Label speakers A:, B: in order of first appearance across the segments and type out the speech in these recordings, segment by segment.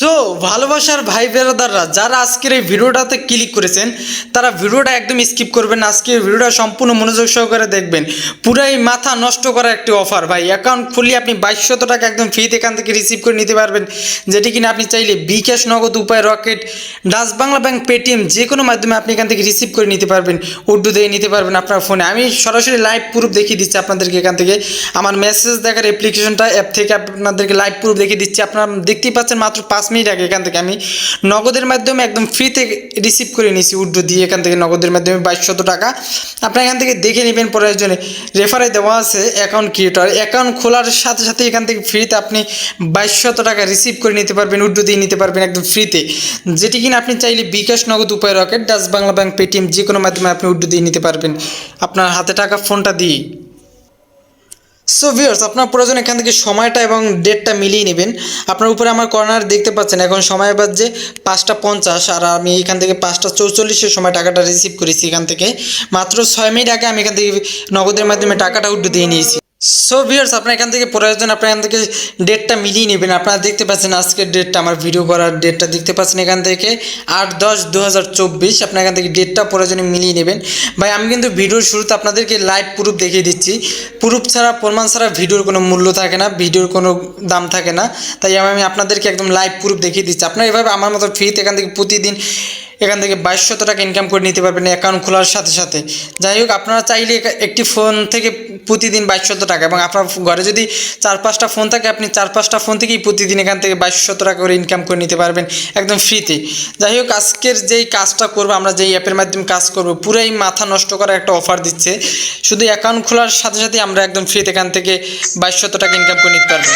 A: So ভালোবাসার ভাই বেরোদাররা যারা আজকের এই ভিডিওটাতে ক্লিক করেছেন, তারা ভিডিওটা একদম স্কিপ করবেন আজকের ভিডিওটা সম্পূর্ণ মনোযোগ সহকারে দেখবেন। পুরাই মাথা নষ্ট করা একটি অফার ভাই অ্যাকাউন্ট খুলে আপনি বাইশশত টাকা একদম ফ্রিতে এখান থেকে রিসিভ করে নিতে পারবেন। যেটি কিনা আপনি চাইলে bKash Nagad, Upay Rocket Dutch Bangla Bank Paytm যে কোনো মাধ্যমে আপনি এখান থেকে রিসিভ করে নিতে পারবেন। উর্দু দিয়ে নিতে পারবেন আপনার ফোনে আমি সরাসরি লাইভ প্রুফ দেখিয়ে দিচ্ছি আপনাদেরকে এখান থেকে। আমার মেসেজ দেখার অ্যাপ্লিকেশনটা অ্যাপ থেকে আপনাদেরকে লাইভ প্রুফ দেখিয়ে দিচ্ছি। আপনারা দেখতেই পাচ্ছেন মাত্র পাঁচ মিনিট আগে এখান থেকে আমি নগদের মাধ্যমে একদম ফ্রিতে রিসিভ করে নিয়েছি উর্দু দিয়ে এখান থেকে নগদের মাধ্যমে বাইশশত টাকা। আপনারা এখান থেকে দেখে নেবেন প্রয়োজনে রেফারে দেওয়া আছে অ্যাকাউন্ট ক্রিয়েটর অ্যাকাউন্ট খোলার সাথে সাথে এখান থেকে ফ্রিতে আপনি বাইশশত টাকা রিসিভ করে নিতে পারবেন উর্দু দিয়ে নিতে পারবেন একদম ফ্রিতে যেটি কিনা আপনি চাইলে bKash Nagad Upay Rocket, Dutch Bangla Bank Paytm যে কোনো মাধ্যমে আপনি উর্দু দিয়ে নিতে পারবেন। আপনার হাতে টাকা ফোনটা দিয়ে সো ভিউয়ার্স আপনার প্রয়োজন এখান থেকে সময়টা এবং ডেটটা মিলিয়ে নেবেন। আপনার উপরে আমার কর্নার দেখতে পাচ্ছেন, এখন সময় বাজছে পাঁচটা পঞ্চাশ, আর আমি এখান থেকে পাঁচটা চৌচল্লিশের সময় টাকাটা রিসিভ করেছি এখান থেকে। মাত্র ছয় মিনিট আগে আমি এখান থেকে নগদের মাধ্যমে টাকাটা উঠে দিয়ে নিয়েছি। সো ভিউয়ার্স আপনার এখান থেকে প্রয়োজন, আপনার এখান থেকে ডেটটা মিলিয়ে নেবেন। আপনারা দেখতে পাচ্ছেন আজকের ডেটটা আমার ভিডিও করার ডেটটা দেখতে পাচ্ছেন এখান থেকে। আট দশ দু হাজার চব্বিশ, আপনার এখান থেকে ডেটটা প্রয়োজনে মিলিয়ে নেবেন। ভাই, আমি কিন্তু ভিডিওর শুরুতে আপনাদেরকে লাইভ প্রুফ দেখিয়ে দিচ্ছি। প্রুফ ছাড়া, প্রমাণ ছাড়া ভিডিওর কোনো মূল্য থাকে না ভিডিওর কোনো দাম থাকে না। তাই আমি আপনাদেরকে একদম লাইভ প্রুফ দেখিয়ে দিচ্ছি। আপনারা এভাবে আমার মতো ফ্রিতে এখান থেকে প্রতিদিন এখান থেকে বাইশশত টাকা ইনকাম করে নিতে পারবেন অ্যাকাউন্ট খোলার সাথে সাথে। যাই হোক, আপনারা চাইলে একটি ফোন থেকে প্রতিদিন বাইশশত টাকা এবং আপনার ঘরে যদি চার পাঁচটা ফোন থাকে, আপনি চার পাঁচটা ফোন থেকেই প্রতিদিন এখান থেকে বাইশশত টাকা করে ইনকাম করে নিতে পারবেন একদম ফ্রিতে যাই হোক, আজকের যেই কাজটা করব, আমরা যেই অ্যাপের মাধ্যমে কাজ করব, পুরাই মাথা নষ্ট করার একটা অফার দিচ্ছে। শুধু অ্যাকাউন্ট খোলার সাথে সাথে আমরা একদম ফ্রিতে এখান থেকে বাইশশত টাকা ইনকাম করে নিতে পারব।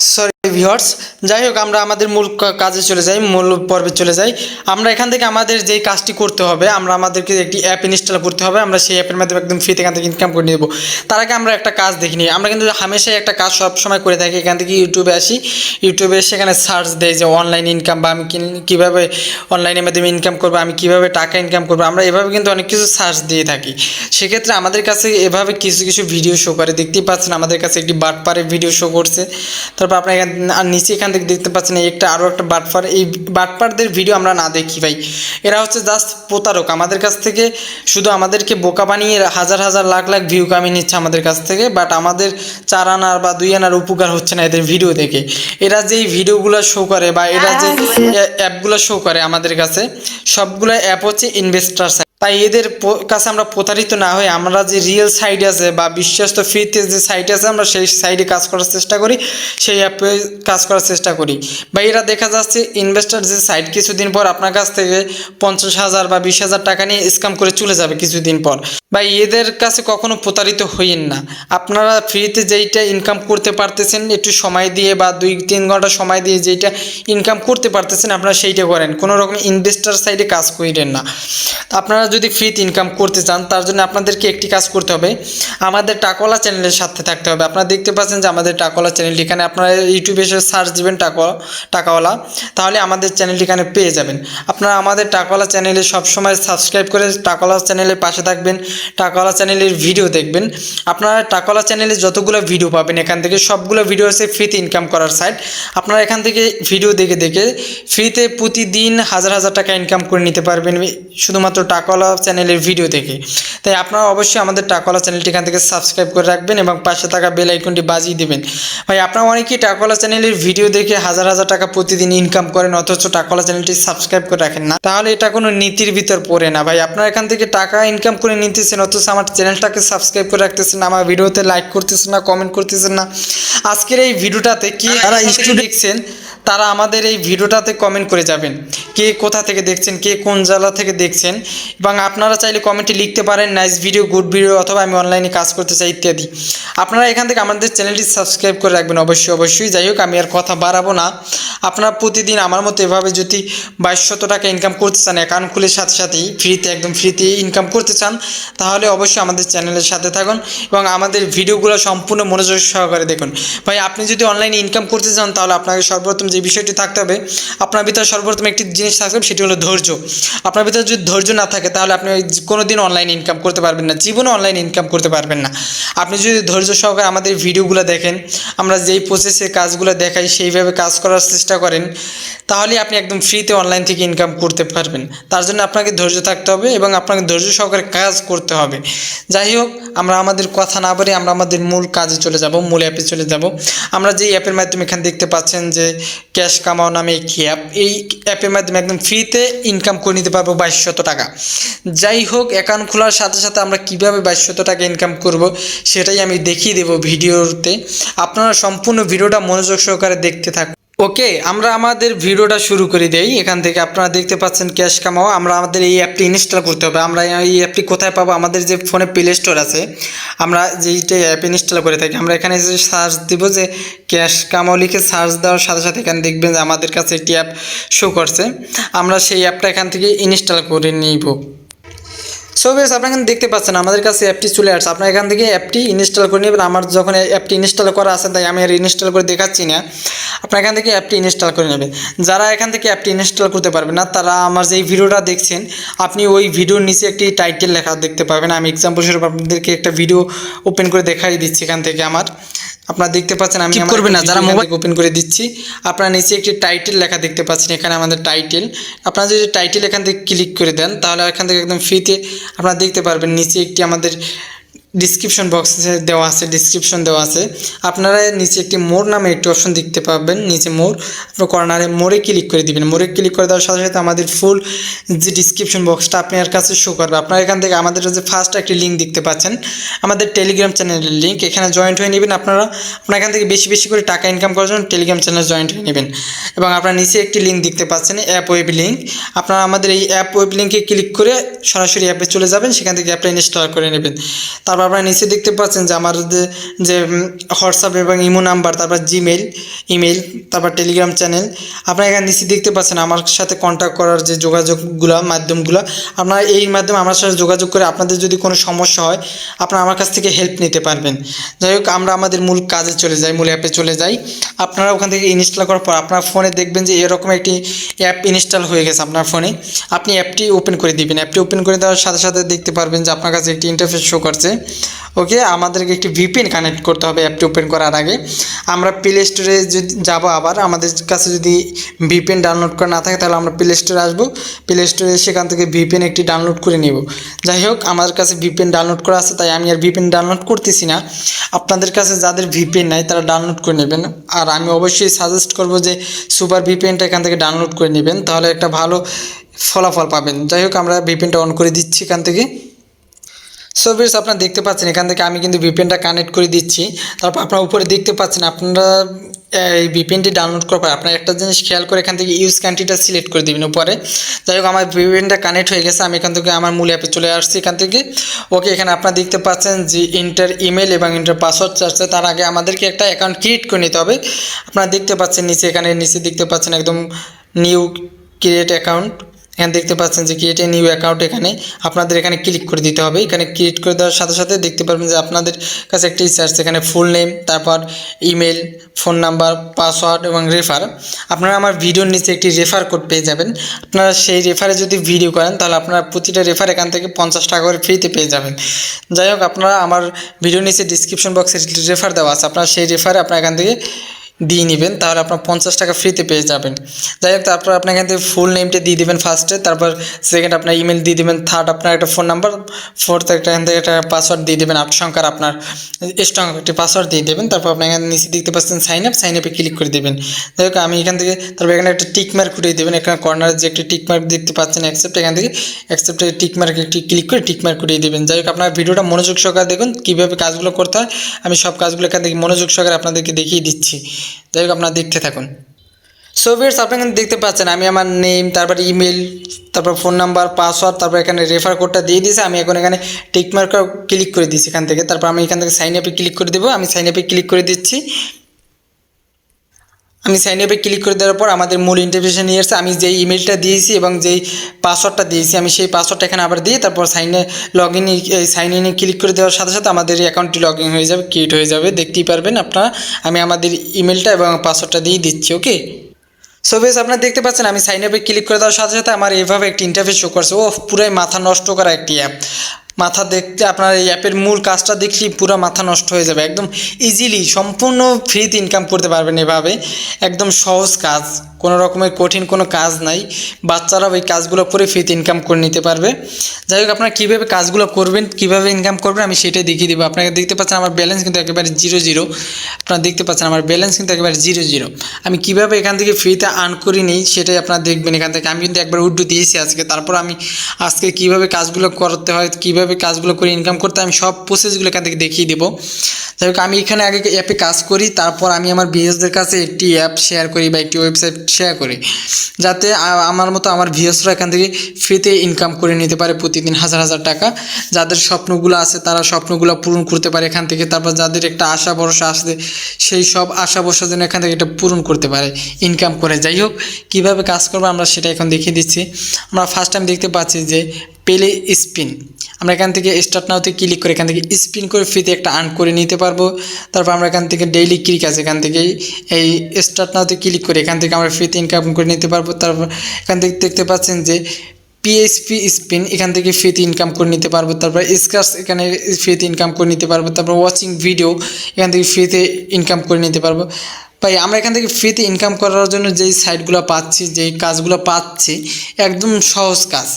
A: সরি ভিউয়ার্স যাই হোক আমরা আমাদের মূল কাজে চলে যাই, মূল পর্বে চলে যাই। আমরা এখান থেকে আমাদের যেই কাজটি করতে হবে, আমরা আমাদেরকে একটি অ্যাপ ইনস্টল করতে হবে। আমরা সেই অ্যাপের মাধ্যমে একদম ফ্রিতে এখান থেকে ইনকাম করে নেব। তার আগে আমরা একটা কাজ দেখি নিই। আমরা কিন্তু হামেশাই একটা কাজ সব সময় করে থাকি। এখান থেকে ইউটিউবে আসি। ইউটিউবে সেখানে সার্চ দেয় যে অনলাইন ইনকাম বা আমি কীভাবে অনলাইনের মাধ্যমে ইনকাম করব, আমি কীভাবে টাকা ইনকাম করব। আমরা এভাবে কিন্তু অনেক কিছু সার্চ দিয়ে থাকি। সেক্ষেত্রে আমাদের কাছে এভাবে কিছু কিছু ভিডিও শো করে। দেখতেই পাচ্ছেন, আমাদের কাছে একটি বাটপারের ভিডিও শো করছে। তারপর আপনার এখান আর নিচে এখান থেকে দেখতে পাচ্ছেন এই একটা আরও একটা বাটপার এই বাটপারদের ভিডিও আমরা না দেখি ভাই। এরা হচ্ছে জাস্ট প্রতারক। আমাদের কাছ থেকে শুধু আমাদেরকে বোকা বানিয়ে হাজার হাজার লাখ লাখ ভিউ কামিয়ে নিচ্ছে আমাদের কাছ থেকে বাট আমাদের চার আনার বা দুই আনার উপকার হচ্ছে না এদের ভিডিও দেখে। এরা যেই ভিডিওগুলো শো করে বা এরা যে অ্যাপগুলো শো করে আমাদের কাছে সবগুলো অ্যাপ হচ্ছে ইনভেস্টার তাই এদের কাছে আমরা প্রতারিত না হয়ে আমরা যে রিয়েল সাইট আছে বা বিশ্বস্ত ফ্রিতে যে সাইট আছে আমরা সেই সাইটে কাজ করার চেষ্টা করি, সেই অ্যাপে কাজ করার চেষ্টা করি। বা এরা দেখা যাচ্ছে ইনভেস্টার যে সাইট কিছুদিন পর আপনার কাছ থেকে পঞ্চাশ হাজার বা বিশ হাজার টাকা নিয়ে স্ক্যাম করে চলে যাবে কিছুদিন পর। বা এদের কাছে কখনো প্রতারিত হইন না। আপনারা ফ্রিতে যেইটা ইনকাম করতে পারতেছেন, একটু সময় দিয়ে বা দুই, তিন ঘণ্টা সময় দিয়ে যেইটা ইনকাম করতে পারতেছেন, আপনারা সেইটা করেন। কোনো রকম ইনভেস্টার সাইডে কাজ করেন না। আপনারা যদি ফ্রিতে ইনকাম করতে চান, তার জন্য আপনাদেরকে একটি কাজ করতে হবে। আমাদের টাকওয়ালা চ্যানেলের সাথে থাকতে হবে। আপনারা দেখতে পাচ্ছেন যে আমাদের টাকওয়ালা চ্যানেলটি এখানে আপনারা ইউটিউবে এসে সার্চ দিবেন টাকা টাকাওয়ালা, তাহলে আমাদের চ্যানেলটি এখানে পেয়ে যাবেন। আপনারা আমাদের টাকাওয়ালা চ্যানেলে সবসময় সাবস্ক্রাইব করে টাকাওয়ালা চ্যানেলের পাশে থাকবেন। টাকাওয়ালা চ্যানেলের ভিডিও দেখবেন। আপনারা টাকাওয়ালা চ্যানেলে যতগুলো ভিডিও পাবেন, এখান থেকে সবগুলো ভিডিও আছে ফ্রিতে ইনকাম করার সাইট আপনারা এখান থেকে ভিডিও দেখে দেখে ফ্রিতে প্রতিদিন হাজার হাজার টাকা ইনকাম করে নিতে পারবেন, শুধুমাত্র টাকাওয়ালা চ্যানেলের ভিডিও দেখে। তাই আপনারা অবশ্যই আমাদের টাকাওয়ালা চ্যানেলটি এখান থেকে সাবস্ক্রাইব করে রাখবেন এবং পাশে থাকা বেল আইকনটি বাজিয়ে দেবেন। ভাই, আপনারা অনেকেই টাকাওয়ালা চ্যানেলের ভিডিও দেখে হাজার হাজার টাকা প্রতিদিন ইনকাম করেন, অথচ টাকাওয়ালা চ্যানেলটি সাবস্ক্রাইব করে রাখেন না। তাহলে এটা কোনো নীতির ভিতর পড়ে না। ভাই, আপনারা এখান থেকে টাকা ইনকাম করে নিতেছেন অথচ আমার চ্যানেলটাকে সাবস্ক্রাইব করে রাখতেছেন না, আমার ভিডিওতে লাইক করতেছেন না কমেন্ট করতেছেন না। আজকের এই ভিডিওটাতে কি যারা স্টুডেন্ট দেখছেন? তারা আমাদের এই ভিডিওটাতে কমেন্ট করে যাবেন। কে কোথা থেকে দেখছেন, কে কোন জেলা থেকে দেখছেন, এবং আপনারা চাইলে কমেন্টে লিখতে পারেন নাইস ভিডিও গুড ভিডিও অথবা, আমি অনলাইনে কাজ করতে চাই ইত্যাদি। আপনারা এখান থেকে আমাদের চ্যানেলটি সাবস্ক্রাইব করে রাখবেন, অবশ্যই অবশ্যই। যাই হোক, আমি আর কথা বাড়াবো না। আপনারা প্রতিদিন আমার মতো এভাবে যদি বাইশশত টাকা ইনকাম করতে চান অ্যাকাউন্ট খুলে সাথে সাথেই ফ্রিতে একদম ফ্রিতে ইনকাম করতে চান, তাহলে অবশ্যই আমাদের চ্যানেলের সাথে থাকুন এবং আমাদের ভিডিওগুলো সম্পূর্ণ মনোযোগ সহকারে দেখুন। ভাই, আপনি যদি অনলাইনে ইনকাম করতে চান, তাহলে আপনাকে সর্বপ্রথম যে বিষয়টি থাকতে হবে, আপনার ভিতরে সর্বপ্রথম একটি জিনিস থাকবে সেটি হলো ধৈর্য। আপনার ভিতরে যদি ধৈর্য না থাকে, তাহলে আপনি কোনো দিন অনলাইন ইনকাম করতে পারবেন না, জীবনে অনলাইন ইনকাম করতে পারবেন না। আপনি যদি ধৈর্য সহকারে আমাদের ভিডিওগুলো দেখেন, আমরা যেই প্রসেসে কাজগুলো দেখাই, সেইভাবে কাজ করার চেষ্টা করেন তাহলে আপনি একদম ফ্রিতে অনলাইন থেকে ইনকাম করতে পারবেন। তার জন্য আপনাকে ধৈর্য থাকতে হবে এবং আপনাকে ধৈর্য সহকারে কাজ করতে হবে। যাই হোক, আমরা আমাদের কথা না বলে আমরা আমাদের মূল কাজে চলে যাব, মূল অ্যাপে চলে যাব। আমরা যে অ্যাপের মাধ্যমে এখানে দেখতে পাচ্ছেন যে ক্যাশ কামাও নামে একটি অ্যাপ এই অ্যাপের মাধ্যমে একদম ফ্রিতে ইনকাম করে নিতে পারব বাইশশত টাকা। যাই হোক অ্যাকাউন্ট খোলার সাথে সাথে আমরা কীভাবে বাইশশত টাকা ইনকাম করব সেটাই আমি দেখিয়ে দেবো ভিডিওতে। আপনারা সম্পূর্ণ ভিডিওটা মনোযোগ সহকারে দেখতে থাকুন। ওকে আমরা আমাদের ভিডিওটা শুরু করে দেই। এখান থেকে আপনারা দেখতে পাচ্ছেন ক্যাশ কামাও আমরা আমাদের এই অ্যাপটি ইনস্টল করতে হবে। আমরা এই অ্যাপটি কোথায় পাবো? আমাদের যে ফোনে প্লে স্টোর আছে, আমরা যেইটা অ্যাপ ইনস্টল করে থাকি, আমরা এখানে যে সার্চ দিব যে ক্যাশ কামাও লিখে সার্চ দেওয়ার সাথে সাথে এখানে দেখবেন যে আমাদের কাছে একটি অ্যাপ শো করছে। আমরা সেই অ্যাপটা এখান থেকে ইনস্টল করে নিব। সো বেশ আপনারা এখানে দেখতে পাচ্ছেন, আমাদের কাছে অ্যাপটি চলে আসছে। আপনার এখান থেকে অ্যাপটি ইনস্টল করে নেবেন। আমার যখন অ্যাপটি ইনস্টল করা আছে, তাই আমি আর ইনস্টল করে দেখাচ্ছি না। আপনার এখান থেকে অ্যাপটি ইনস্টল করে নেবেন। যারা এখান থেকে অ্যাপটি ইনস্টল করতে পারবেন না, তারা আমার যেই ভিডিওটা দেখছেন, আপনি ওই ভিডিওর নিচে একটি টাইটেল লেখা দেখতে পাবেন আমি এক্সাম্পল স্বরূপ আপনাদেরকে একটা ভিডিও ওপেন করে দেখাই দিচ্ছি এখান থেকে আমার। আপনারা দেখতে পাচ্ছেন আমি
B: করবেন না, যারা মোবাইল-
A: ওপেন করে দিচ্ছি। আপনারা নিচে একটি টাইটেল লেখা দেখতে পাচ্ছেন এখানে আমাদের টাইটেল আপনারা যদি টাইটেল এখান থেকে ক্লিক করে দেন তাহলে এখান থেকে একদম ফ্রিতে আপনারা দেখতে পারবেন নিচে একটি আমাদের ডিসক্রিপশন বক্সে দেওয়া আছে ডিসক্রিপশন দেওয়া আছে। আপনারা নিচে একটি মোর নামে একটি অপশন দেখতে পাবেন। নিচে মোর আপনার কর্নারে মোড়ে ক্লিক করে দিবেন। মোড়ে ক্লিক করে দেওয়ার সাথে সাথে আমাদের ফুল যে ডিসক্রিপশন বক্সটা আপনার কাছে শো করবে। আপনারা এখান থেকে আমাদের যে ফার্স্ট একটি লিঙ্ক দেখতে পাচ্ছেন, আমাদের টেলিগ্রাম চ্যানেলের লিঙ্ক এখানে জয়েন্ট হয়ে নেবেন আপনারা। আপনারা এখান থেকে বেশি বেশি করে টাকা ইনকাম করার জন্য টেলিগ্রাম চ্যানেল জয়েন্ট হয়ে নেবেন। এবং আপনারা নিচে একটি লিঙ্ক দেখতে পাচ্ছেন অ্যাপ ওয়েব লিঙ্ক আপনারা আমাদের এই অ্যাপ ওয়েব লিঙ্কে ক্লিক করে সরাসরি অ্যাপে চলে যাবেন, সেখান থেকে অ্যাপটা ইনস্টল করে নেবেন। তারপর আপনারা নিচে দেখতে পাচ্ছেন যে আমার যে যে হোয়াটসঅ্যাপ এবং ইমো নাম্বার, তারপর জিমেল ইমেল তারপর টেলিগ্রাম চ্যানেল আপনারা এখানে নিচে দেখতে পাচ্ছেন আমার সাথে কন্ট্যাক্ট করার যে যোগাযোগগুলো, মাধ্যমগুলো। আপনারা এই মাধ্যমে আমার সাথে যোগাযোগ করে আপনাদের যদি কোনো সমস্যা হয়, আপনারা আমার কাছ থেকে হেল্প নিতে পারবেন। যাই হোক, আমরা আমাদের মূল কাজে চলে যাই, মূল অ্যাপে চলে যাই। আপনারা ওখান থেকে ইনস্টল করার পর আপনার ফোনে দেখবেন যে এরকম একটি অ্যাপ ইনস্টল হয়ে গেছে আপনার ফোনে আপনি অ্যাপটি ওপেন করে দিবেন। অ্যাপটি ওপেন করে দেওয়ার সাথে সাথে দেখতে পারবেন যে আপনার কাছে একটি ইন্টারফেস শো করছে। ওকে আমাদেরকে একটি ভিপিএন কানেক্ট করতে হবে অ্যাপটি ওপেন করার আগে। আমরা প্লে স্টোরে যদি যাব আবার, আমাদের কাছে যদি ভিপিএন ডাউনলোড করা না থাকে, তাহলে আমরা প্লে স্টোরে আসব। প্লে স্টোরে সেখান থেকে ভিপিএন একটি ডাউনলোড করে নেব। যাই হোক আমার কাছে ভিপিএন ডাউনলোড করা আছে, তাই আমি আর ভিপিএন ডাউনলোড করতেছি না। আপনাদের কাছে যাদের ভিপিএন নাই, তারা ডাউনলোড করে নেবেন। আর আমি অবশ্যই সাজেস্ট করব যে সুপার ভিপিএনটা এখান থেকে ডাউনলোড করে নেবেন, তাহলে একটা ভালো ফলাফল পাবেন। যাই হোক, আমরা ভিপিএনটা অন করে দিচ্ছি এখান থেকে। সো ভিউয়ার্স আপনারা দেখতে পাচ্ছেন, এখান থেকে আমি কিন্তু ভিপিএনটা কানেক্ট করে দিচ্ছি। তারপর আপনারা উপরে দেখতে পাচ্ছেন, আপনারা, এই ভিপিএনটি ডাউনলোড করার পর আপনারা একটা জিনিস খেয়াল করে এখান থেকে ইউজ কান্ট্রিটা সিলেক্ট করে দিবেন উপরে। যাই হোক, আমার ভিপিএনটা কানেক্ট হয়ে গেছে, আমি এখান থেকে আমার মূল অ্যাপে চলে আসছি এখান থেকে। ওকে এখানে আপনারা দেখতে পাচ্ছেন যে ইন্টার ইমেল এবং ইন্টার পাসওয়ার্ড চাচ্ছে তার আগে আমাদেরকে একটা অ্যাকাউন্ট ক্রিয়েট করে নিতে হবে। আপনারা দেখতে পাচ্ছেন নিচে, এখানে নিচে দেখতে পাচ্ছেন একদম নিউ ক্রিয়েট অ্যাকাউন্ট এখানে দেখতে পাচ্ছেন যে ক্রিয়েট এ নিউ অ্যাকাউন্ট এখানে আপনাদের এখানে ক্লিক করে দিতে হবে। এখানে ক্রিয়েট করে দেওয়ার সাথে সাথে দেখতে পারবেন যে আপনাদের কাছে একটি চার্জ এখানে ফুল নেম তারপর ইমেল ফোন নাম্বার পাসওয়ার্ড এবং রেফার আপনারা আমার ভিডিওর নিচে একটি রেফার কোড পেয়ে যাবেন। আপনারা সেই রেফারে যদি ভিডিও করেন, তাহলে আপনারা প্রতিটা রেফার এখান থেকে পঞ্চাশ টাকা করে ফ্রিতে পেয়ে যাবেন। যাই হোক, আপনারা আমার ভিডিওর নিচে ডিসক্রিপশন বক্সে রেফার দেওয়া আছে। আপনারা সেই রেফারে আপনারা এখান থেকে দিয়ে নেবেন, তাহলে আপনার পঞ্চাশ টাকা ফ্রিতে পেয়ে যাবেন। যাই হোক, তারপর আপনার এখান থেকে ফুল নেমটা দিয়ে দেবেন ফার্স্টে তারপর সেকেন্ড আপনার ইমেল দিয়ে দেবেন থার্ড আপনার একটা ফোন নাম্বার ফোর্থ একটা এখান থেকে একটা পাসওয়ার্ড দিয়ে দেবেন আট সংখ্যার আপনার স্ট্রং একটি পাসওয়ার্ড দিয়ে দেবেন, তারপর আপনি এখানে নিচে দেখতে পাচ্ছেন সাইন আপ সাইন আপে ক্লিক করে দেবেন। যাই হোক, আমি এখান থেকে, তারপর এখানে একটা টিক মার্ক উঠিয়ে দেবেন, এখানে কর্নারে যে একটি টিক মার্ক দেখতে পাচ্ছেন অ্যাকসেপ্ট এখান থেকে অ্যাকসেপ্টে টিক মার্ক একটি ক্লিক করে টিক মার্ক উঠিয়ে দেবেন। যাই হোক, আপনার ভিডিওটা মনোযোগ সহকারে দেখুন, কীভাবে কাজগুলো করতে হয়, আমি সব কাজগুলো এখান থেকে মনোযোগ সহকারে আপনাদেরকে দেখিয়ে দিচ্ছি। যাই হোক, আপনারা দেখতে থাকুন। সো ভিউয়ার্স আপনি কিন্তু দেখতে পাচ্ছেন, আমি আমার নেম তারপর ইমেল তারপর ফোন নাম্বার পাসওয়ার্ড তারপর এখানে রেফার কোডটা দিয়ে দিয়েছি। আমি এখন এখানে টিকমার্কার ক্লিক করে দিয়েছি এখান থেকে। তারপর আমি এখান থেকে সাইন আপে ক্লিক করে দেবো। আমি সাইন আপে ক্লিক করে দিচ্ছি। আমি সাইন আপে ক্লিক করে দেওয়ার পর আমাদের মূল ইন্টারভিউশন নিয়ে এসেছে আমি যেই ইমেলটা দিয়েছি এবং যেই পাসওয়ার্ডটা দিয়েছি, আমি সেই পাসওয়ার্ডটা এখানে আবার দিয়ে তারপর সাইনে লগ ইন সাইন ইনে ক্লিক করে দেওয়ার সাথে সাথে আমাদের অ্যাকাউন্টটি লগ ইন হয়ে যাবে ক্রিয়েট হয়ে যাবে, দেখতেই পারবেন আপনারা। আমি আমাদের ইমেলটা এবং পাসওয়ার্ডটা দিয়ে দিচ্ছি ওকে সো বেশ, আপনারা দেখতে পাচ্ছেন, আমি সাইন আপে ক্লিক করে দেওয়ার সাথে সাথে আমার এইভাবে একটি ইন্টারফেস শো করছে। ও পুরাই মাথা নষ্ট করা একটি অ্যাপ মাথা দেখতে আপনার এই অ্যাপের মূল কাজটা দেখলেই পুরো মাথা নষ্ট হয়ে যাবে। একদম ইজিলি সম্পূর্ণ ফ্রিতে ইনকাম করতে পারবেন এভাবে। একদম সহজ কাজ, কোনো রকমের কঠিন কোনো কাজ নাই। বাচ্চারাও এই কাজগুলো করে ফ্রিতে ইনকাম করে নিতে পারবে। যাই হোক, আপনারা কীভাবে কাজগুলো করবেন, কীভাবে ইনকাম করবেন, আমি সেটাই দেখিয়ে দেবো। আপনাকে দেখতে পাচ্ছেন আমার ব্যালেন্স কিন্তু একেবারে জিরো জিরো আপনারা দেখতে পাচ্ছেন আমার ব্যালেন্স কিন্তু একেবারে জিরো জিরো আমি কীভাবে এখান থেকে ফ্রিতে আর্ন করি নিই, সেটাই আপনারা দেখবেন। এখান থেকে আমি কিন্তু একবার উড্ডু দিয়েছি আজকে। তারপর আমি আজকে কীভাবে কাজগুলো করতে হয়, কীভাবে কাজগুলো করে ইনকাম করতে আমি সব প্রসেসগুলো এখান থেকে দেখিয়ে দেবো। যাই হোক, আমি এখানে আগে অ্যাপে কাজ করি, তারপর আমি আমার ভিএসদের কাছে একটি অ্যাপ শেয়ার করি বা একটি ওয়েবসাইট শেয়ার করি। যাতে আমার মতো আমার ভিএসরা এখান থেকে ফ্রিতে ইনকাম করে নিতে পারে প্রতিদিন হাজার হাজার টাকা। যাদের স্বপ্নগুলো আছে, তারা স্বপ্নগুলো পূরণ করতে পারে এখান থেকে। তারপর যাদের একটা আশা ভরসা আসে সেই সব আশা ভরসা যেন এখান থেকে এটা পূরণ করতে পারে ইনকাম করে। যাই হোক, কীভাবে কাজ করব আমরা সেটা এখন দেখিয়ে দিচ্ছি। আমরা ফার্স্ট টাইম দেখতে পাচ্ছি যে পেলে স্পিন। আমরা এখান থেকে স্টার্ট নাওতে ক্লিক করে এখান থেকে স্পিন করে ফ্রিতে একটা আর্ন করে নিতে পারব। তারপর আমরা এখান থেকে ডেইলি ক্লিক আছে, এখান থেকে এই স্টার্ট নাওতে ক্লিক করে এখান থেকে আমরা ফ্রিতে ইনকাম করে নিতে পারব। তারপর এখান থেকে দেখতে পাচ্ছেন যে পিএসপি স্পিন এখান থেকে ফ্রিতে ইনকাম করে নিতে পারব। তারপর স্ক্রাচ এখানে ফ্রিতে ইনকাম করে নিতে পারব। তারপর ওয়াচিং ভিডিও এখান থেকে ফ্রিতে ইনকাম করে নিতে পারব। ভাই, আমরা এখান থেকে ফ্রিতে ইনকাম করার জন্য যেই সাইটগুলো পাচ্ছি, যেই কাজগুলো পাচ্ছি, একদম সহজ কাজ।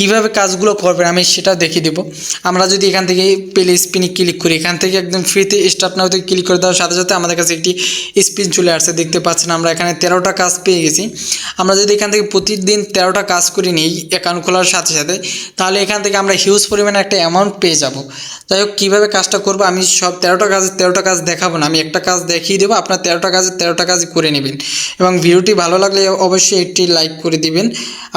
A: কীভাবে কাজগুলো করবেন আমি সেটা দেখিয়ে দেবো। আমরা যদি এখান থেকে পেলে স্পিনে ক্লিক করি, এখান থেকে একদম ফ্রিতে স্টার্ট নাওতে ক্লিক করে দেওয়ার সাথে সাথে আমাদের কাছে একটি স্পিন চলে আসছে, দেখতে পাচ্ছেন আমরা এখানে তেরোটা কাজ পেয়ে গেছি। আমরা যদি এখান থেকে প্রতিদিন তেরোটা কাজ করি নিই অ্যাকাউন্ট খোলার সাথে সাথে, তাহলে এখান থেকে আমরা হিউজ পরিমাণে একটা অ্যামাউন্ট পেয়ে যাব। যাই হোক, কীভাবে কাজটা করব আমি সব তেরোটা কাজের তেরোটা কাজ দেখাবো না, আমি একটা কাজ দেখিয়ে দেবো, আপনার তেরোটা কাজের তেরোটা কাজ করে নেবেন। এবং ভিডিওটি ভালো লাগলে অবশ্যই একটি লাইক করে দিবেন।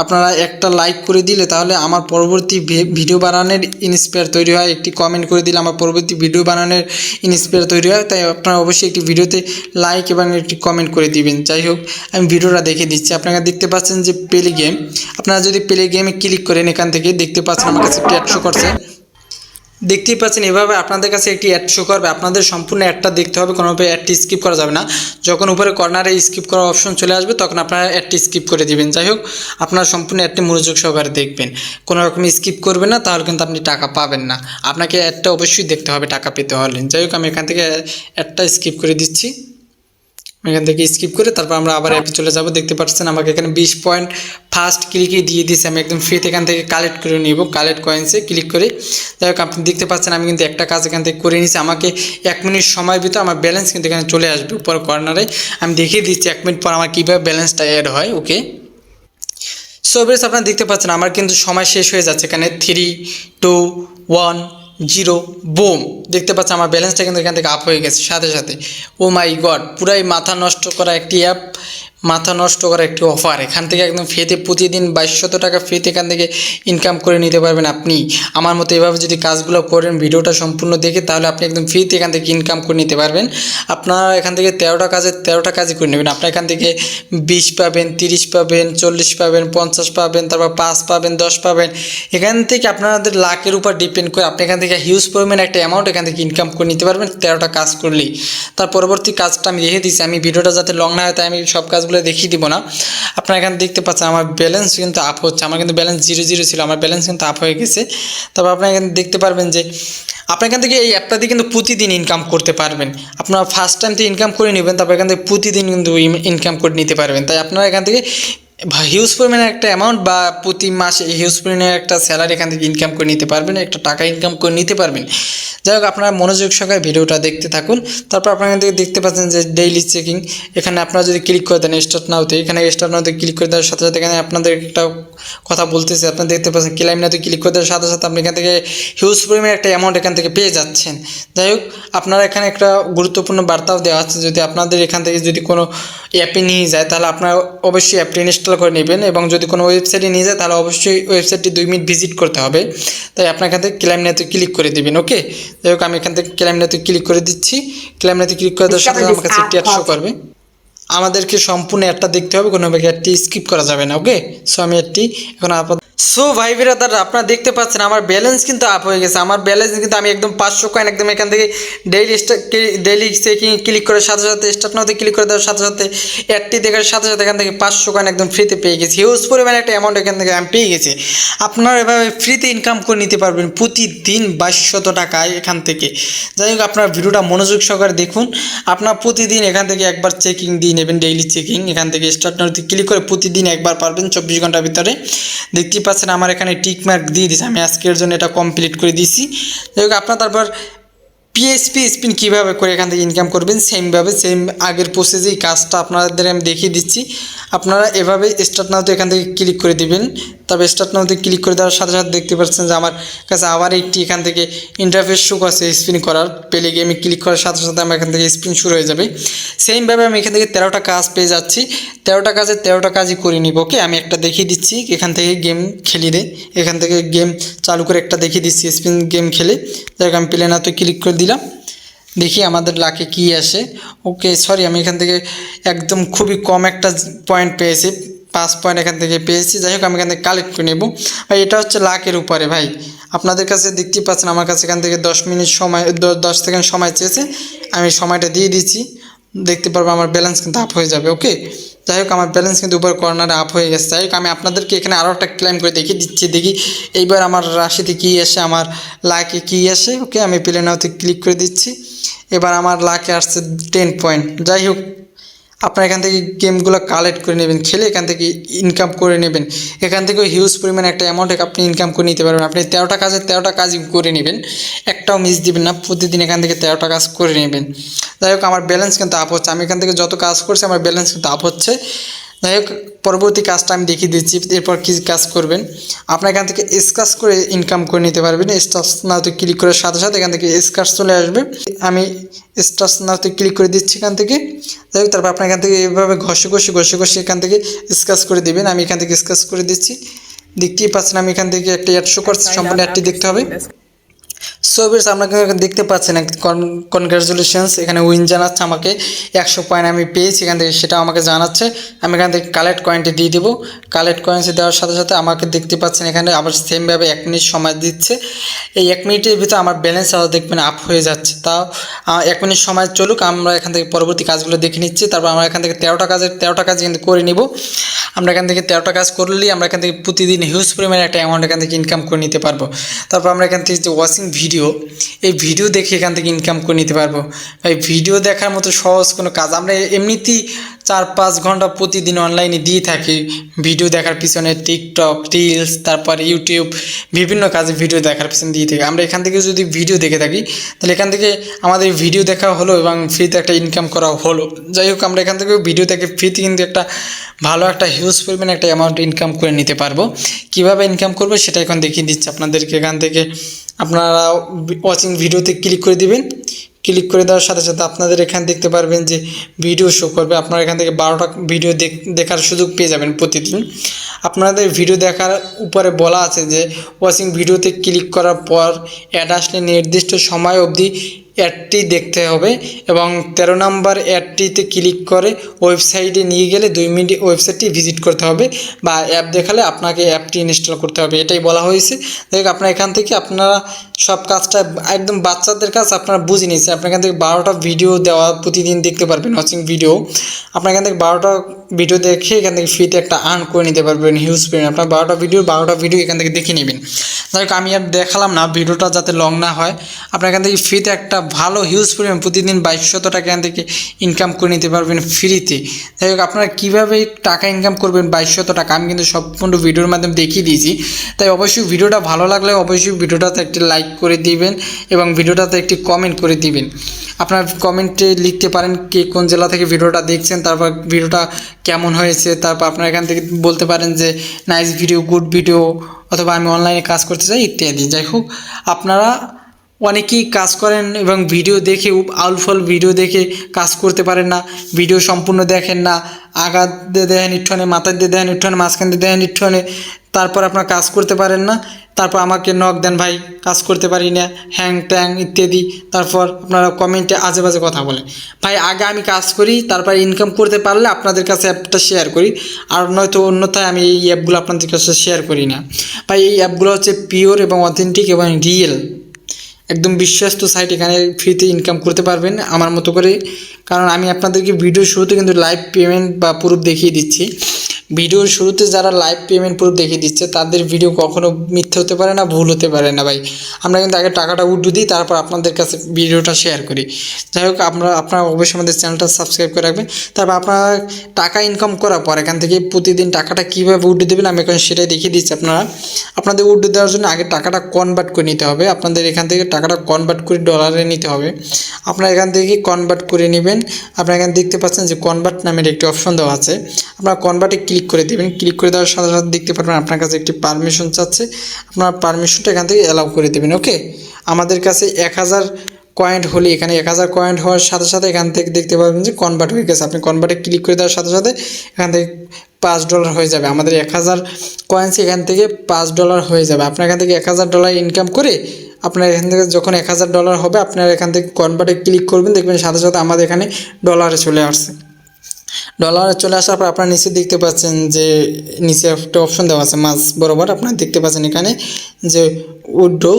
A: আপনারা একটা লাইক করে দিলে তাহলে আমার পরবর্তী ভিডিও বানানোর ইন্সপায়ার তৈরি হয়। একটি কমেন্ট করে দিলে আমার পরবর্তী ভিডিও বানানোর ইন্সপায়ার তৈরি হয়। তাই আপনারা অবশ্যই একটি ভিডিওতে লাইক এবং একটি কমেন্ট করে দিবেন। যাই হোক, আমি ভিডিওটা দেখে দিচ্ছি। আপনারা দেখতে পাচ্ছেন যে প্লে গেম আপনারা যদি প্লে গেমে ক্লিক করেন এখান থেকে, দেখতে পাচ্ছেন আমার কাছে একশো করছে। দেখতেই পাচ্ছেন, এভাবে আপনাদের কাছে একটি অ্যাড শো করবে। আপনাদের সম্পূর্ণ অ্যাডটা দেখতে হবে কোনোভাবে অ্যাডটি স্কিপ করা যাবে না। যখন উপরে কর্নারে স্কিপ করার অপশন চলে আসবে, তখন আপনারা অ্যাডটি স্কিপ করে দিবেন। যাই হোক, আপনারা সম্পূর্ণ অ্যাডটি মনোযোগ সহকারে দেখবেন। কোনো রকম স্কিপ করবেন না, তাহলে কিন্তু আপনি টাকা পাবেন না। আপনাকে অ্যাডটা অবশ্যই দেখতে হবে, টাকা পেতে হলে। যাই হোক, আমি এখান থেকে অ্যাডটা স্কিপ করে দিচ্ছি। এখান থেকে স্কিপ করে তারপর আমরা আবার অ্যাপে চলে যাব। দেখতে পাচ্ছেন আমাকে এখানে বিশ পয়েন্ট ফার্স্ট ক্লিকে দিয়ে দিয়েছে। আমি একদম ফ্রিতে এখান থেকে কালেক্ট করে নিব। কালেক্ট কয়েন্সে ক্লিক করে। যাই হোক, আপনি দেখতে পাচ্ছেন আমি কিন্তু একটা কাজ এখান থেকে করে নিয়েছি। আমাকে এক মিনিট সময় ভিতর আমার ব্যালেন্স কিন্তু এখানে চলে আসবে উপর কর্নারে আমি দেখিয়ে দিচ্ছি এক মিনিট পর আমার কীভাবে ব্যালেন্সটা অ্যাড হয় ওকে সো বেশ আপনারা দেখতে পাচ্ছেন আমার কিন্তু সময় শেষ হয়ে যাচ্ছে। এখানে three two one zero, bomb. দেখতে পাচ্ছ আমার ব্যালেন্সটা কিন্তু এখান থেকে আপ হয়ে গেছে। সাথে সাথে ও মাই গড পুরাই মাথা নষ্ট করা একটি অ্যাপ মাথা নষ্ট করা একটি অফার এখান থেকে একদম ফ্রিতে প্রতিদিন বাইশশত টাকা ফ্রিতে এখান থেকে ইনকাম করে নিতে পারবেন আপনি। আমার মতো এভাবে যদি কাজগুলো করেন, ভিডিওটা সম্পূর্ণ দেখে, তাহলে আপনি একদম ফ্রিতে এখান থেকে ইনকাম করে নিতে পারবেন। আপনারা এখান থেকে তেরোটা কাজে, তেরোটা কাজই করে নেবেন। আপনার এখান থেকে বিশ পাবেন, তিরিশ পাবেন, চল্লিশ পাবেন, পঞ্চাশ পাবেন, তারপর পাঁচ পাবেন, দশ পাবেন। এখান থেকে আপনাদের লাখের উপর ডিপেন্ড করে আপনি এখান থেকে হিউজ পরিমাণে একটা অ্যামাউন্ট এখান থেকে ইনকাম করে নিতে পারবেন, তেরোটা কাজ করলেই। তার পরবর্তী কাজটা আমি দেখে দিচ্ছি আমি ভিডিওটা যাতে লং না হয়, তাই আমি সব কাজগুলো দেখিয়ে দিব না। আপনারা এখানে দেখতে পাচ্ছেন আমার ব্যালেন্স কিন্তু আপ হচ্ছে। আমার কিন্তু ব্যালেন্স জিরো জিরো ছিল, আমার ব্যালেন্স কিন্তু আপ হয়ে গেছে। তারপর আপনারা এখানে দেখতে পারবেন যে আপনি এখান থেকে এই অ্যাপটা দিয়ে কিন্তু প্রতিদিন ইনকাম করতে পারবেন। আপনারা ফার্স্ট টাইম তো ইনকাম করে নেবেন, তারপর এখান থেকে প্রতিদিন কিন্তু ইনকাম করে নিতে পারবেন। তাই আপনারা এখান থেকে হিউজ পরিমাণে একটা অ্যামাউন্ট বা প্রতি মাসে হিউজ পরিমাণে একটা স্যালারি এখান থেকে ইনকাম করে নিতে পারবেন, একটা টাকা ইনকাম করে নিতে পারবেন। যাই হোক, আপনারা মনোযোগ সহকারে ভিডিওটা দেখতে থাকুন। তারপর আপনারা এখান থেকে দেখতে পাচ্ছেন যে ডেইলি চেকিং এখানে আপনারা যদি ক্লিক করে দেন স্টার্ট নাওতে এখানে স্টার্ট নাওতে ক্লিক করে দেওয়ার সাথে সাথে এখানে আপনাদের একটা কথা বলতেছে, আপনারা দেখতে পাচ্ছেন ক্লাইম নাওতে ক্লিক করে দেওয়ার সাথে সাথে আপনি এখান থেকে হিউজ পরিমাণে একটা অ্যামাউন্ট এখান থেকে পেয়ে যাচ্ছেন। যাই হোক, আপনারা এখানে একটা গুরুত্বপূর্ণ বার্তাও দেওয়া আছে, যদি আপনাদের এখান থেকে যদি কোনো অ্যাপে নিয়ে যায়, তাহলে আপনারা অবশ্যই অ্যাপটি ইনস্টল করে নেবেন এবং যদি কোনো ওয়েবসাইটে নিয়ে যায় তাহলে অবশ্যই ওয়েবসাইটটি দুই মিনিট ভিজিট করতে হবে। তাই আপনার এখান থেকে ক্লাইম নেতে ক্লিক করে দেবেন ওকে যাই হোক আমি এখান থেকে ক্লাইম নেতে ক্লিক করে দিচ্ছি। ক্লাইম নেতে ক্লিক করে দেওয়ার সাথে আমার কাছে একটি অ্যাড শো করবে। আমাদেরকে সম্পূর্ণ অ্যাডটা দেখতে হবে কোনোভাবে অ্যাডটি স্কিপ করা যাবে না ওকে সো আমি অ্যাডটি এখন আপাতত সো ভাই বিরাদার, আপনারা দেখতে পাচ্ছেন আমার ব্যালেন্স কিন্তু আপ হয়ে গেছে। আমার ব্যালেন্স কিন্তু আমি একদম পাঁচশো কয়েন একদম এখান থেকে ডেইলি ডেইলি চেকিং ক্লিক করার সাথে সাথে স্টার্ট নাওতে ক্লিক করে দেওয়ার সাথে সাথে অ্যাডটি দেখার সাথে সাথে এখান থেকে পাঁচশো কয়েন একদম ফ্রিতে পেয়ে গেছি। হিউজ পরিমাণে একটা অ্যামাউন্ট এখান থেকে আমি পেয়ে গেছি। আপনারা এভাবে ফ্রিতে ইনকাম করে নিতে পারবেন প্রতিদিন বাইশশত টাকায় এখান থেকে। যাই হোক, আপনার ভিডিওটা মনোযোগ সহকারে দেখুন। আপনার প্রতিদিন এখান থেকে একবার চেকিং দিয়ে নেবেন ডেইলি চেকিং এখান থেকে স্টার্ট নাওতে ক্লিক করে প্রতিদিন একবার পারবেন চব্বিশ ঘণ্টার ভিতরে। পাচ্ছেন আমার এখানে টিকমার্ক দিয়ে দিয়েছে আমি আজকের জন্য এটা কমপ্লিট করে দিয়েছি যাই হোক, আপনার তারপর পিএসপি স্পিন কীভাবে করে এখান থেকে ইনকাম করবেন সেমভাবে সেম আগের প্রসেসেই কাজটা আপনাদের আমি দেখিয়ে দিচ্ছি। আপনারা এভাবে স্টার্ট নাও তো এখান থেকে ক্লিক করে দিবেন। তবে স্টার্ট নাওতে ক্লিক করে দেওয়ার সাথে সাথে দেখতে পাচ্ছেন যে আমার কাছে আবার একটি এখান থেকে ইন্টারফেস শো আছে স্পিন করার। পেলে গিয়ে আমি ক্লিক করার সাথে সাথে আমার এখান থেকে স্পিন শুরু হয়ে যাবে। সেমভাবে আমি এখান থেকে তেরোটা কাজ পেয়ে যাচ্ছি। তেরোটা কাজে তেরোটা কাজই করে নিব ওকে আমি একটা দেখিয়ে দিচ্ছি, এখান থেকে গেম খেলি রে এখান থেকে গেম চালু করে একটা দেখিয়ে দিচ্ছি স্পিন গেম খেলে। যাই আমি প্লে নাতে ক্লিক করে দিলাম। দেখি আমাদের লাকে কি আসে। ওকে সরি আমি এখান থেকে একদম খুবই কম একটা পয়েন্ট পেয়েছি। পাঁচ পয়েন্ট এখান থেকে পেয়েছি। যাই হোক, আমি এখান থেকে কালেক্ট করে নেব। ভাই, এটা হচ্ছে লাখের উপরে ভাই। আপনাদের কাছে দেখতেই পাচ্ছেন, আমার কাছে এখান থেকে দশ মিনিট সময় দশ সেকেন্ড সময় চেয়েছে। আমি সময়টা দিয়ে দিচ্ছি। দেখতে পারব আমার ব্যালেন্স কিন্তু আপ হয়ে যাবে ওকে যাই হোক, আমার ব্যালেন্স কিন্তু উপর কর্নারে আপ হয়ে গেছে। যাই হোক, আমি আপনাদেরকে এখানে আরও একটা ক্লাইম করে দেখিয়ে দিচ্ছি। দেখি, এইবার আমার রাশিতে কী আসে আমার লাকে কী আসে ওকে আমি প্লে নাওতে ক্লিক করে দিচ্ছি। এবার আমার লাকে আসছে টেন পয়েন্ট যাই হোক আপনারা এখান থেকে গেমগুলো কালেক্ট করে নেবেন, খেলে এখান থেকে ইনকাম করে নেবেন। এখান থেকে হিউজ পরিমাণে একটা অ্যামাউন্ট আপনি ইনকাম করে নিতে পারবেন। আপনি তেরোটা কাজে তেরোটা কাজ করে নেবেন, একটাও মিস দিবেন না, প্রতিদিন এখান থেকে তেরোটা কাজ করে নেবেন। যাই হোক, আমার ব্যালেন্স কিন্তু আপ হচ্ছে। আমি এখান থেকে যত কাজ করছি, আমার ব্যালেন্স কিন্তু আপ হচ্ছে। যাই হোক পরবর্তী কাজটা আমি দেখিয়ে দিচ্ছি এরপর কী কাজ করবেন? আপনার এখান থেকে স্কাচ করে ইনকাম করে নিতে পারবেন। স্টাস নাওতে ক্লিক করার সাথে সাথে এখান থেকে স্কাচ চলে আসবে। আমি স্টাস নাওতে ক্লিক করে দিচ্ছি এখান থেকে। যাই হোক তারপর আপনার এখান থেকে এভাবে ঘষে ঘষে ঘষে ঘষে এখান থেকে স্কাচ করে দেবেন। আমি এখান থেকে স্কাচ করে দিচ্ছি। দেখতেই পাচ্ছেন আমি এখান থেকে একটা অ্যাড শো করছি। সম্পূর্ণ অ্যাডটি দেখতে হবে। সো বেশ আপনাকে দেখতে পাচ্ছেন কনগ্রাচুলেশনস এখানে উইন জানাচ্ছে আমাকে একশো পয়েন্ট আমি পেয়েছি, এখান থেকে সেটা আমাকে জানাচ্ছে। আমি এখান থেকে কালেক্ট কয়েনটি দিয়ে দেবো। কালেক্ট কয়েন্সে দেওয়ার সাথে সাথে আমাকে দেখতে পাচ্ছেন এখানে আবার সেমভাবে এক মিনিট সময় দিচ্ছে। এই এক মিনিটের ভিতরে আমার ব্যালেন্স আরও দেখবেন আপ হয়ে যাচ্ছে। তাও এক মিনিট সময় চলুক, আমরা এখান থেকে পরবর্তী কাজগুলো দেখে নিচ্ছি। তারপর আমরা এখান থেকে তেরোটা কাজের তেরোটা কাজ কিন্তু করে নিব। আমরা এখান থেকে তেরোটা কাজ করলেই আমরা এখান থেকে প্রতিদিন হিউজ পরিমাণে একটা অ্যামাউন্ট এখান থেকে ইনকাম করে নিতে পারব। তারপর আমরা এখান থেকে যে ওয়াশিং ভিডিও এই ভিডিও দেখে এখান থেকে ইনকাম করে নিতে পারব। এই ভিডিও দেখার মতো সহজ কোনো কাজ আমরা এমনিতেই চার পাঁচ ঘণ্টা প্রতিদিন অনলাইনে দিয়ে থাকি। ভিডিও দেখার পিছনে টিকটক রিলস তারপর ইউটিউব বিভিন্ন কাজে ভিডিও দেখার পিছনে দিয়ে থাকি। আমরা এখান থেকে যদি ভিডিও দেখে থাকি, তাহলে এখান থেকে আমাদের ভিডিও দেখা হলো এবং ফ্রিতে একটা ইনকাম করা হলো। যাই হোক, আমরা এখান থেকে ভিডিও দেখে ফ্রিতে কিন্তু একটা ভালো একটা হিউজ পরিমাণে একটা অ্যামাউন্ট ইনকাম করে নিতে পারব। কীভাবে ইনকাম করব সেটা এখন দেখিয়ে দিচ্ছি আপনাদেরকে। এখান থেকে আপনারা ওয়াচিং ভিডিওতে ক্লিক করে দিবেন। ক্লিক করে দেওয়ার সাথে সাথে আপনাদের এখানে দেখতে পারবেন যে ভিডিও শো করবে। আপনারা এখান থেকে বারোটা ভিডিও দেখার সুযোগ পেয়ে যাবেন প্রতিদিন। আপনাদের ভিডিও দেখার উপরে বলা আছে যে ওয়াচিং ভিডিওতে ক্লিক করার পর অ্যাড আসলে নির্দিষ্ট সময় অবধি অ্যাডটি দেখতে হবে এবং তেরো নম্বর অ্যাডটিতে ক্লিক করে ওয়েবসাইটে নিয়ে গেলে দুই মিনিট ওয়েবসাইটটি ভিজিট করতে হবে বা অ্যাপ দেখালে আপনাকে অ্যাপটি ইনস্টল করতে হবে। এটাই বলা হয়েছে। দেখ, আপনার এখান থেকে আপনারা সব কাজটা একদম বাচ্চাদের কাজ আপনারা বুঝে নিয়েছেন। আপনার এখান থেকে বারোটা ভিডিও দেওয়া প্রতিদিন দেখতে পারবেন ওয়াচিং ভিডিও আপনার এখান থেকে বারোটা ভিডিও দেখে এখান থেকে ফ্রিতে একটা আর্ন করে নিতে পারবেন হিউজ পরিমাণ আপনার বারোটা ভিডিও বারোটা ভিডিও এখান থেকে দেখে নেবেন। যাই আমি আর দেখালাম না ভিডিওটা যাতে লং না হয়। আপনার এখান থেকে ফ্রিতে একটা ভালো হিউজ পরিমাণ, প্রতিদিন বাইশশত টাকা এখান থেকে ইনকাম করে নিতে পারবেন ফ্রিতে যাই হোক, আপনারা কীভাবে টাকা ইনকাম করবেন বাইশশত টাকা, আমি কিন্তু সম্পূর্ণ ভিডিওর মাধ্যমে দেখিয়ে দিয়েছি। তাই অবশ্যই ভিডিওটা ভালো লাগলে অবশ্যই ভিডিওটাতে একটি লাইক করে দিবেন এবং ভিডিওটাতে একটি কমেন্ট করে দিবেন। আপনার কমেন্টে লিখতে পারেন কে কোন জেলা থেকে ভিডিওটা দেখছেন, তারপর ভিডিওটা কেমন হয়েছে, তারপর আপনার এখান থেকে বলতে পারেন যে নাইস ভিডিও গুড ভিডিও অথবা আমি অনলাইনে কাজ করতে চাই, ইত্যাদি। যাই হোক, আপনারা অনেকেই কাজ করেন এবং ভিডিও দেখে আউলফল ভিডিও দেখে কাজ করতে পারেন না। ভিডিও সম্পূর্ণ দেখেন না। আঘাত দিয়ে দেখেন ইট্ঠনে মাথায় দিয়ে দেখেন ইট্ঠনে মাঝখান দিয়ে দেখেন ইট্ঠনে তারপর আপনার কাজ করতে পারেন না। তারপর আমাকে নক দেন, ভাই, কাজ করতে পারি না। হ্যাং ট্যাং ইত্যাদি। তারপর আপনারা কমেন্টে আজে বাজে কথা বলে ভাই, আগে আমি কাজ করি, তারপর ইনকাম করতে পারলে আপনাদের কাছে অ্যাপটা শেয়ার করি। আর নয়তো অন্যথায় আমি এই অ্যাপগুলো আপনাদের কাছে শেয়ার করি না। ভাই, এই অ্যাপগুলো হচ্ছে পিওর এবং অথেন্টিক এবং রিয়েল একদম বিশ্বস্ত সাইট এখানে ফ্রিতে ইনকাম করতে পারবেন আমার মতো করে। কারণ আমি আপনাদেরকে ভিডিও শুরুতে কিন্তু লাইভ পেমেন্ট বা প্রুফ দেখিয়ে দিচ্ছি। ভিডিওর শুরুতে যারা লাইভ পেমেন্ট প্রুফ দেখিয়ে দিচ্ছে, তাদের ভিডিও কখনো মিথ্যে হতে পারে না, ভুল হতে পারে না ভাই। আমরা কিন্তু আগে টাকাটা উঠু দিই, তারপর আপনাদের কাছে ভিডিওটা শেয়ার করি। যাই হোক, আমরা, আপনারা অবশ্যই আমাদের চ্যানেলটা সাবস্ক্রাইব করে রাখবেন। তারপর আপনারা টাকা ইনকাম করার পর, এখান থেকে প্রতিদিন টাকাটা কীভাবে উঠে দেবেন, আমি এখন সেটাই দেখিয়ে দিচ্ছি আপনারা। আপনাদের উঠে দেওয়ার জন্য আগে টাকাটা কনভার্ট করে নিতে হবে। আপনাদের এখান থেকে টাকাটা কনভার্ট করে ডলারে নিতে হবে। আপনারা এখান থেকে কনভার্ট করে নেবেন। আপনারা এখানে দেখতে পাচ্ছেন যে কনভার্ট নামের একটি অপশন দেওয়া আছে। আপনারা কনভার্টে ক্লিক করে দেবেন ক্লিক করে দেওয়ার সাথে সাথে দেখতে পারবেন আপনার কাছে একটি পারমিশন চাচ্ছে। আপনার পারমিশনটা এখান থেকে অ্যালাউ করে দেবেন ওকে আমাদের কাছে এক হাজার কয়েন্ট হলে, এখানে এক হাজার কয়েন্ট হওয়ার সাথে সাথে এখান থেকে দেখতে পারবেন যে কনভার্ট হয়ে গেছে। আপনি কনভার্টে ক্লিক করে দেওয়ার সাথে সাথে এখান থেকে পাঁচ ডলার হয়ে যাবে। আমাদের এক হাজার কয়েন্স এখান থেকে পাঁচ ডলার হয়ে যাবে। আপনার এখান থেকে এক হাজার ডলার ইনকাম করে আপনার এখান থেকে যখন এক হাজার ডলার হবে, আপনার এখান থেকে কনভার্টে ক্লিক করবেন, দেখবেন সাথে সাথে আমাদের এখানে ডলারে চলে আসছে। ডলারে চলে আসার পর আপনারা নিচে দেখতে পাচ্ছেন যে নিচে একটা অপশন দেওয়া আছে মাছ বরাবর। আপনারা দেখতে পাচ্ছেন এখানে যে উড্রো।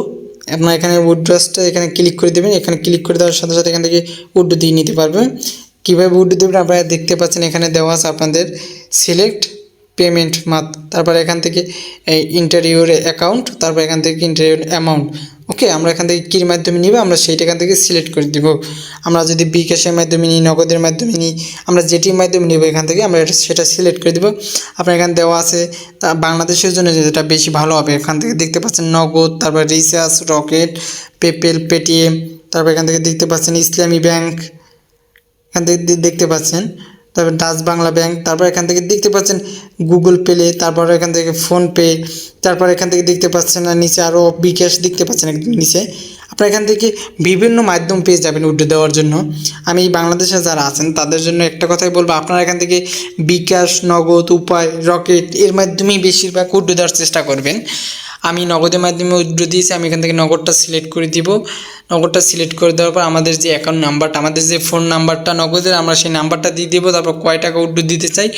A: আপনার এখানে উড্রসটা এখানে ক্লিক করে দেবেন। এখানে ক্লিক করে দেওয়ার সাথে সাথে এখান থেকে উড্রো দিয়ে নিতে পারবেন। কীভাবে উড্রো দেবেন আপনারা দেখতে পাচ্ছেন এখানে দেওয়া আছে আপনাদের সিলেক্ট পেমেন্ট মাত। তারপর এখান থেকে ইন্টারভিউর অ্যাকাউন্ট তারপর এখান থেকে ইন্টারভিউর অ্যামাউন্ট ওকে আমরা এখান থেকে কীর মাধ্যমে নিব? আমরা সেইটা এখান থেকে সিলেক্ট করে দিব। আমরা যদি বিকাশের মাধ্যমে নিই, নগদের মাধ্যমে নিই, আমরা যেটির মাধ্যমে নিব এখান থেকে, আমরা সেটা সিলেক্ট করে দিব। আপনার এখানে দেওয়া আছে, তা বাংলাদেশের জন্য যেটা বেশি ভালো হবে, এখান থেকে দেখতে পাচ্ছেন নগদ, তারপর রিচার্জ, রকেট, পেপেল, পেটিএম, তারপর এখান থেকে দেখতে পাচ্ছেন ইসলামী ব্যাংক, এখান থেকে দেখতে পাচ্ছেন। তারপর ডাচ বাংলা ব্যাংক তারপর এখান থেকে দেখতে পাচ্ছেন গুগল পেলে তারপর এখান থেকে ফোনপে তারপর এখান থেকে দেখতে পাচ্ছেন নিচে আরও বিকাশ দেখতে পাচ্ছেন একদম নিচে। আপনারা এখান থেকে বিভিন্ন মাধ্যম পেয়ে যাবেন উঠে দেওয়ার জন্য। আমি বাংলাদেশে যারা আছেন, তাদের জন্য একটা কথাই বলব, আপনারা এখান থেকে বিকাশ নগদ, উপায়, রকেট, এর মাধ্যমেই বেশিরভাগ উঠে দেওয়ার চেষ্টা করবেন। আমি নগদের মাধ্যমে উইথড্র দিয়েছি, আমি এখান থেকে নগদটা সিলেক্ট করে দিব। নগদটা সিলেক্ট করে দেওয়ার পর আমাদের যে অ্যাকাউন্ট নাম্বারটা আমাদের যে ফোন নাম্বারটা নগদের, আমরা সেই নাম্বারটা দিয়ে দেবো, তারপর কয় টাকা উইথড্র দিতে চাই,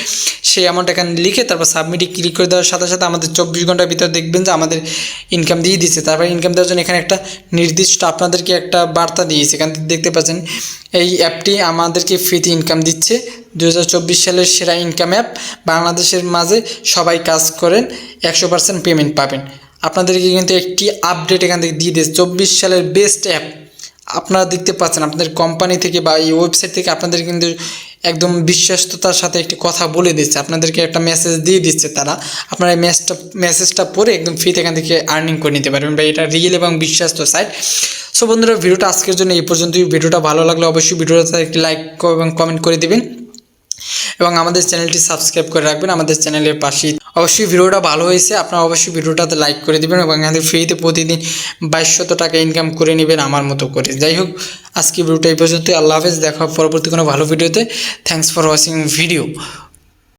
A: সেই অ্যামাউন্ট এখানে লিখে তারপর সাবমিটে ক্লিক করে দেওয়ার সাথে সাথে আমাদের চব্বিশ ঘণ্টার ভিতরে দেখবেন যে আমাদের ইনকাম দিয়ে দিচ্ছে তারপর ইনকাম দেওয়ার জন্য এখানে একটা নির্দিষ্ট আপনাদেরকে একটা বার্তা দিয়েছে। এখান থেকে দেখতে পাচ্ছেন, এই অ্যাপটি আমাদেরকে ফ্রিতে ইনকাম দিচ্ছে। দু হাজার চব্বিশ সালের সেরা ইনকাম অ্যাপ বাংলাদেশের মাঝে সবাই কাজ করেন, একশো পার্সেন্ট পেমেন্ট পাবেন। আপনাদেরকে কিন্তু একটি আপডেট এখান থেকে দিয়ে দিয়েছে। চব্বিশ সালের বেস্ট অ্যাপ আপনারা দেখতে পাচ্ছেন, আপনাদের কোম্পানি থেকে বা এই ওয়েবসাইট থেকে আপনাদের কিন্তু একদম বিশ্বস্ততার সাথে একটি কথা বলে দিচ্ছে। আপনাদেরকে একটা মেসেজ দিয়ে দিচ্ছে তারা। আপনারা এই মেসেজটা মেসেজটা পড়ে একদম ফ্রিতে এখান থেকে আর্নিং করে নিতে পারবেন। বা এটা রিয়েল এবং বিশ্বস্ত সাইট সো বন্ধুরা, ভিডিওটা আজকের জন্য এই পর্যন্তই। ভিডিওটা ভালো লাগলে অবশ্যই ভিডিওটা একটি লাইক এবং কমেন্ট করে দিবেন। এবং আমাদের চ্যানেলটি সাবস্ক্রাইব করে রাখবেন আমাদের চ্যানেলের পাশেই। অবশ্যই ভিডিওটা ভালো হয়েছে, আপনারা অবশ্যই ভিডিওটাতে লাইক করে দেবেন এবং এখানে ফ্রিতে প্রতিদিন বাইশশত টাকা ইনকাম করে নেবেন আমার মতো করে। যাই হোক, আজকে ভিডিওটা এই পর্যন্ত আল্লাহ হাফেজ, দেখা পরবর্তী কোনো ভালো ভিডিওতে। Thanks for watching video